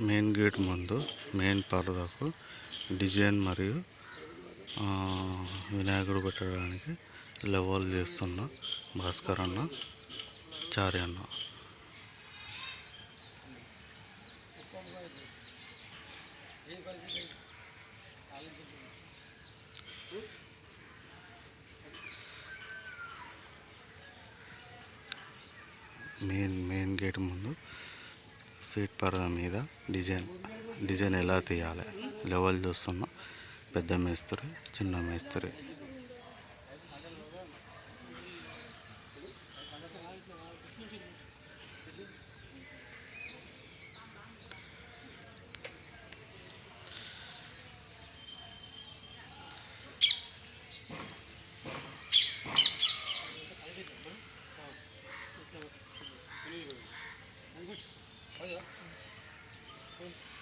Main gate ముందు main పరదాకు design మరియు వినాయకుడు పెట్టడానికి లెవెల్ చేస్తున్న భాస్కర్ అన్న చారి అన్న. మెయిన్ మెయిన్ గేట్ ముందు ఫీట్ పరద మీద డిజైన్ డిజైన్ ఎలా తీయాలి? లెవెల్ చూస్తున్న. పెద్ద మేస్త్రి చిన్న మేస్త్రి. happens.